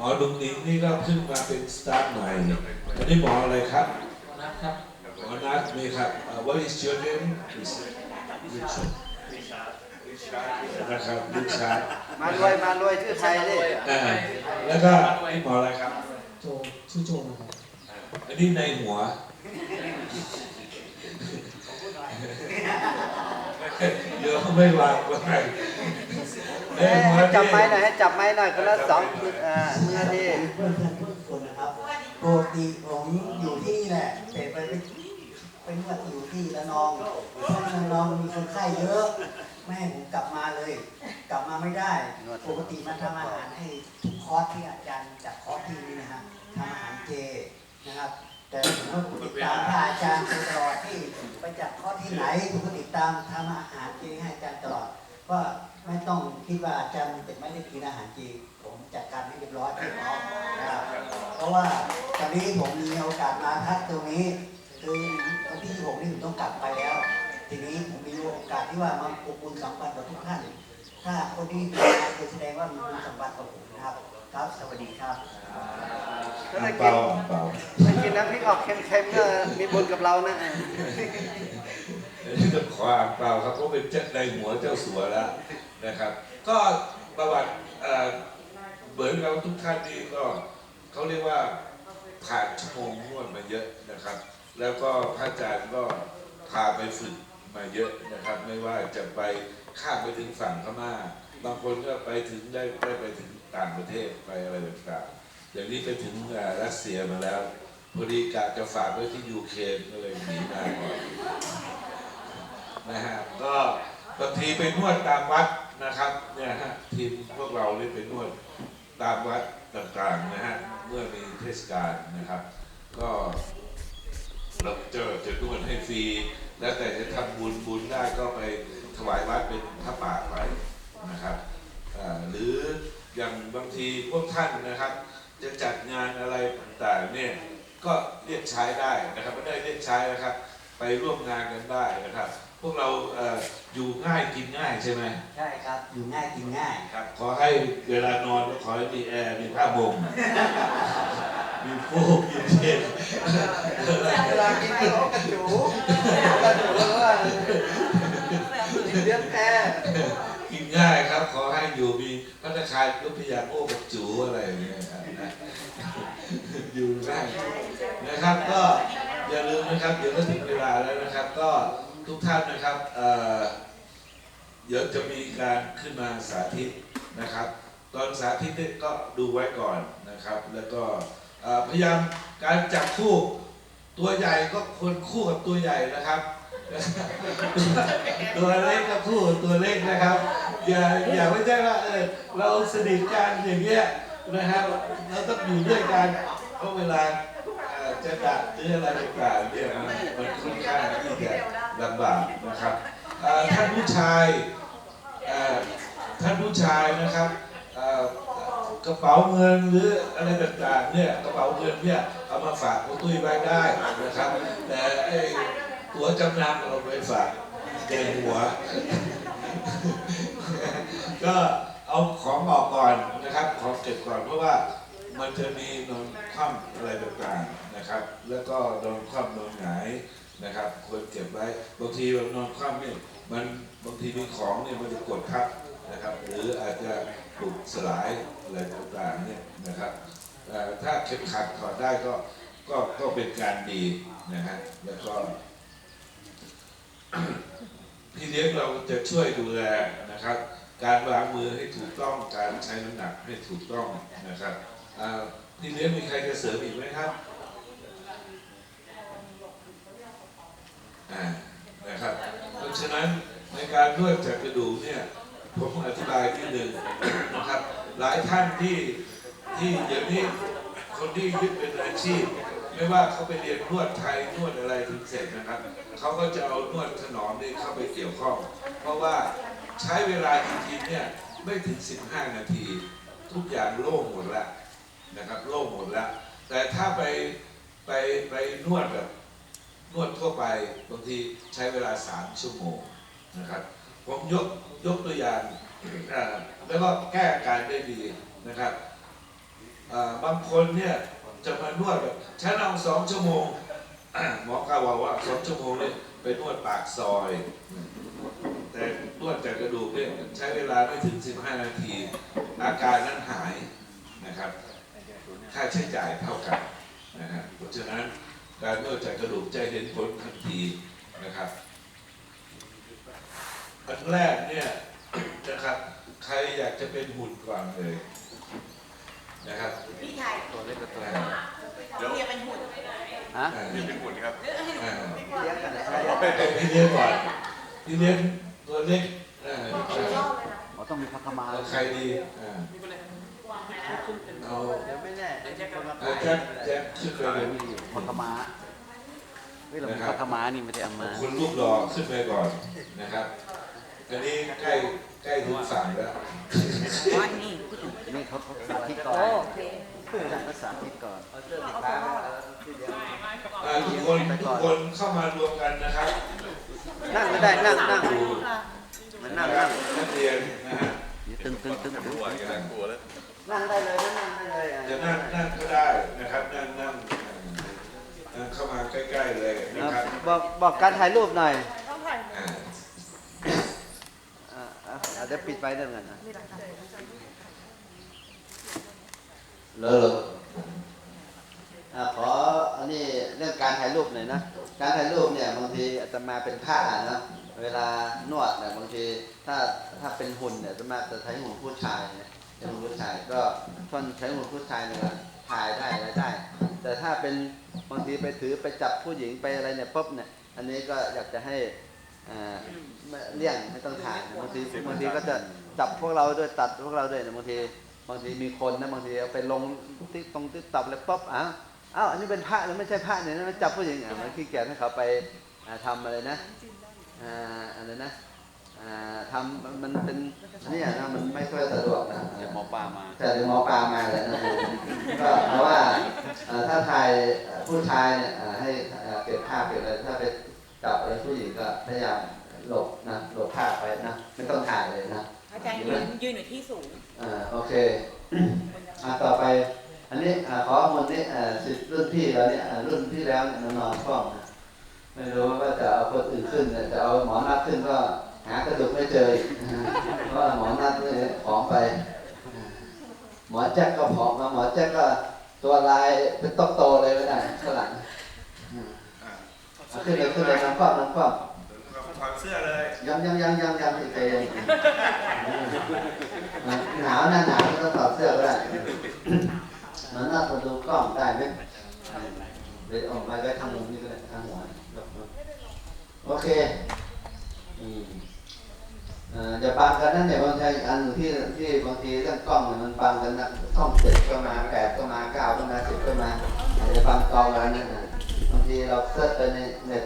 หมอดุงดิงนี่ก็ขึ้นมาเป็นสตาฟใหม่อันนี้หมออะไรครับนะครับหมอนัทมีครับ uh, what is your name Is- Richard นะครับลิชาร์ดมารวยมารวยชื่อไทยดิอ่าแล้วก็นี่หมออะไรครับโจชื่อโจนะครับอันนี้ในหัวเดี๋ยวไม่วางไว้ใน เอ้ยหัวให้จับนี่ไม้หน่อยให้จับไม้หน่อยคนละสองเอ่อหนึ่งนาทีเพื่อนเพื่อนทุกคนนะครับปกติผมอยู่ที่นี่แหละแต่ไปไปเป็นวัดอยู่ที่ละนองเพราะละนองมีคนไข้เยอะไม่ให้ผมกลับมาเลย กลับมาไม่ได้ ปกติมาทำอาหารให้ทุกคอร์สที่อาจารย์จัดคอร์สที่นี่นะฮะทำอาหารเจนะครับแต่ผมก็ติดตามพระอาจารย์ตลอดที่ไปจัดคอร์สที่ไหนผมก็ติดตามทำอาหารเจให้อาจารย์ตลอดว่า ไม่ต้องคิดว่าอาจารย์จะไม่ได้กินอาหารเจผมจัดการให้เรียบร้อยเรียบร้อยนะครับเพราะว่าตอนนี้ผมมีโอกาสมาพักตรงนี้ คือวันที่ผมนี่ผมต้องกลับไปแล้ว ทีนี้ผมมีโอกาสที่ว่ามาอบอุ่นสัมพันธ์กับทุกท่านถ้าคนที่มาจะแสดงว่ามีบุญสัมพันธ์กับผมนะครับ ครับสวัสดีครับถ้าได้เปกินล่าเปล่าได้กินน้ำพริกออกเค็มๆก็มีบุญกับเรานะจะขออ่างเปล่าครับเพราะเป็นเจ้าในหัวเจ้าสัวแล้ว นะครับ ก็ประวัติเอ่อเหมือนเราทุกท่านนี่ก็เขาเรียกว่าผ่านชั่วโมงนวดมาเยอะนะครับ แล้วก็พระอาจารย์ก็พาไปฝึกมาเยอะนะครับ ไม่ว่าจะไปข้ามไปถึงฝั่งพม่าบางคนก็ไปถึงได้ได้ไปถึงต่างประเทศไปอะไรต่างๆอย่างนี้ไปถึงรัสเซียมาแล้วพอดีกะจะฝากไว้ที่ยูเครนก็เลยหนีมาก่อนนะฮะก็บางทีไปนวดตามวัด นะครับเนี่ยฮะทีมพวกเราได้ไปนวดตามวัดต่างๆนะฮะเมื่อมีเทศกาลนะครับ ก็เราเจอจะนวดให้ฟรีแล้วแต่จะทำบุญบุญได้ก็ไปถวายวัดเป็นพระป่าไปนะครับหรืออย่างบางทีพวกท่านนะครับ จะจัดงานอะไรต่างๆเนี่ยก็เรียกใช้ได้นะครับไม่ได้เรียกใช้นะครับ ไปร่วมงานกันได้นะครับ พวกเราเอ่ออยู่ง่ายกินง่ายใช่ไหมใช่ครับ อยู่ง่ายกินง่าย ครับ ขอให้เวลานอนก็ขอให้มีแอร์มีผ้าห่มมีฟูกมีเช็ดเวลากินก็กระจูกระจูว่าเลี้ยงแพ้กินง่ายครับ ขอให้อยู่มีพัฒนาคารยุทธยาโอ้กับจูอะไรอย่างเงี้ยครับนะอยู่ง่ายนะครับก็ อย่าลืมนะครับ เดี๋ยวก็ถึงเวลาแล้วนะครับ ก็ทุกท่านนะครับเดี๋ยวจะมีการขึ้นมาสาธิตนะครับ ตอนสาธิตก็ดูไว้ก่อนนะครับ แล้วก็พยายามการจับคู่ตัวใหญ่ก็ควรคู่กับตัวใหญ่นะครับ ตัวเล็กก็คู่ตัวเล็กนะครับ อย่าอย่าไม่ใช่ว่าเออเราสนิทกันอย่างเงี้ยนะครับเราต้องอยู่ด้วยกันเพราะเวลา จะดัดหรืออะไรต่างๆเนี่ยมันมันค่อนข้างที่จะลำบากนะครับท่านผู้ชายท่านผู้ชายนะครับกระเป๋าเงินหรืออะไรต่างๆเนี่ยกระเป๋าเงินเนี่ยเอามาฝากคุณตุ้ยไว้ได้นะครับ แต่ไอ้ตัวจำนำเราไปฝากในหัว ก็เอาของออกก่อนนะครับของเก็บก่อนเพราะว่า มันจะมีนอนคว่ำอะไรต่างๆนะครับ แล้วก็นอนคว่ำนอนหงายนะครับควรเก็บไว้บางทีเรานอนคว่ำเนี่ยมันบางทีมีของเนี่ยมันจะกดทับนะครับ หรืออาจจะปลุกสลายอะไรต่างๆเนี่ยนะครับถ้าเข็มขัดถอดได้ก็ก็ก็เป็นการดีนะฮะแล้วก็พี่เลี้ยงเราจะช่วยดูแลนะครับ การวางมือให้ถูกต้องการใช้น้ำหนักให้ถูกต้องนะครับ อ่าพี่เลี้ยงมีใครจะเสริมอีกไหมครับอ่านะครับ เพราะฉะนั้นในการนวดจัดกระดูกเนี่ยผมอธิบายนิดหนึ่งนะครับ หลายท่านที่ที่เดี๋ยวนี้คนที่ยึดเป็นอาชีพ ไม่ว่าเขาไปเรียนนวดไทยนวดอะไรถึงเสร็จนะครับเขาก็จะเอานวดถนอมนี่เข้าไปเกี่ยวข้อง เพราะว่าใช้เวลาจริงๆเนี่ยไม่ถึง 15 นาที ทุกอย่างโล่งหมดแล้ว นะครับโล่งหมดแล้ว แต่ถ้าไปไปไปนวดแบบนวดทั่วไปบางทีใช้เวลา3ชั่วโมงนะครับผมยกยกตัวอย่างแล้วก็แก้อาการได้ดีนะครับบางคนเนี่ยจะมานวดแบบฉันเอาสองชั่วโมงหมอกาบอกว่าสองชั่วโมงเนี่ยไปนวดปากซอย แต่นวดจากกระดูกเนี่ยใช้เวลาไม่ถึง 15 นาที อาการนั้นหายนะครับ ค่าใช้จ่ายเท่ากันนะครับเพราะฉะนั้น การนวดจากกระดูกจะเห็นผลทันทีนะครับอันแรกเนี่ยนะครับ ใครอยากจะเป็นหุ่นก่อนเลยนะครับพี่ชายตัวเล็กกับตัวอ่าเรียกเป็นหุ่นฮะอ่านี่เป็นหุ่นครับอ่าเลี้ยงกันนะให้พี่เลี้ยงก่อนพี่เลี้ยงตัวเล็กอ่าอ๋อต้องมีพักมาเอาใครดีอ่า เอาเดี๋ยวไม่แน่เดี๋ยวคนมาเอาแจ็คแจ็คขึ้นไปเลยพักมาเฮ้ยเรามีพักมานี่ไม่ได้เอามาคุณรูปรอขึ้นไปก่อนนะครับอันนี้ใกล้ใกล้ถึงฝั่งแล้ววันนี้นี่เขาเขาสาธิตก่อนโอเคเขาสาธิตก่อนเอาเสื้อสีฟ้าทีเดียวอ่าทุกคนทุกคนเข้ามารวมกันนะครับ นั่งไม่ได้นั่งนั่งดูมันนะนั่งครันั่บงนักเรียนนะฮะตึงตึงตึงตึง นั่งได้เลยนะนั่งได้เลยอะจะนั่งนั่งก็ได้นะครับนั่งนั่งนั่งเข้ามาใกล้ๆเลยนะครับบอกบอกการถ่ายรูปหน่อยอ่าอ่าอ่าเดี๋ยวปิดไปเรื่องกันนะเลออ่าขออันนี้เรื่องการถ่ายรูปหน่อยนะ การถ่ายรูปเนี่ยบางทีอาตมาเป็นผ้านะเวลานวดเนี่ยบางทีถ้าถ้าเป็นหุ่นเนี่ยอาตมาจะใช้หุ่นผู้ชายเนี่ย เป็นหุ่นผู้ชายก็ท่านใช้หุ่นผู้ชายเนี่ยถ่ายได้อะไรได้ แต่ถ้าเป็นบางทีไปถือไปจับผู้หญิงไปอะไรเนี่ยปุ๊บเนี่ย อันนี้ก็อยากจะให้อ่าเลี่ยงไม่ต้องถ่ายบางทีบางทีก็จะจับพวกเราด้วยตัดพวกเราด้วยนะบางทีบางทีมีคนนะบางทีเอาไปลงที่ตรงที่ตับเลยปุ๊บอ้าวอ้าวอันนี้เป็นพระหรือไม่ใช่พระเนี่ยนะจับผู้หญิงอะมันขี้เกียจให้เขาไปอ่าทำอะไรนะอ่าอะไรนะ ทำมันมันเป็นอันเนี้ยนะมันไม่ค่อยสะดวกนะเดี๋ยวหมอปลามาแต่เดี๋ยวหมอปลามาเลยนะก็เพราะว่าอ่าถ้าถ่ายผู้ชายเนี่ยอ่าให้อ่าเก็บภาพเก็บอะไรถ้าไปจับอะไรผู้หญิงก็พยายามหลบนะหลบภาพไปนะไม่ต้องถ่ายเลยนะอาจารย์ยืนยืนอยู่ที่สูงอ่าโอเคอ่าต่อไป อันนี้อ่าขอมูลนี้อ่าสิทธิ์รุ่นพี่เราเนี่ยอ่ารุ่นที่แล้วเนี่ยนอนฟ้องนะไม่รู้ว่าจะเอาคนอื่นขึ้นเนี่ยจะเอาหมอนัดขึ้นก็ หากระดูกไม่เจออีกนะฮะเพราะว่าหมอนัดเนี่ยผอมไป หมอแจ็คก็ผอมมาหมอแจ็คก็ตัวลายเป็นต๊อกโตเลยไม่ได้ข้างหลังอืมเอาขึ้นเลยขึ้นเลยน้ำฟ้องน้ำฟ้องถอดเสื้อเลยยังยังยังยังยังอีกเองหนาวนะหนาวไม่ต้องถอดเสื้อก็ได้มันน่าจะดูกล้องได้ไหมเดี๋ยวออกมาไว้ทางมุมนี้ก็ได้ทางหัวโอเคอืมเอ่ออย่าบัง กันนั่นเนี่ยบางทีอันหนึ่งที่ที่บางทีเรื่องกล้องเนี่ยมันฟังกันนะช่องเจ็ดก็มาแปดก็มาเก้าก็มาสิบก็มาอาจจะฟังกล้องกันนั่นนะบางทีเราเซิร์ชไปในเน็ต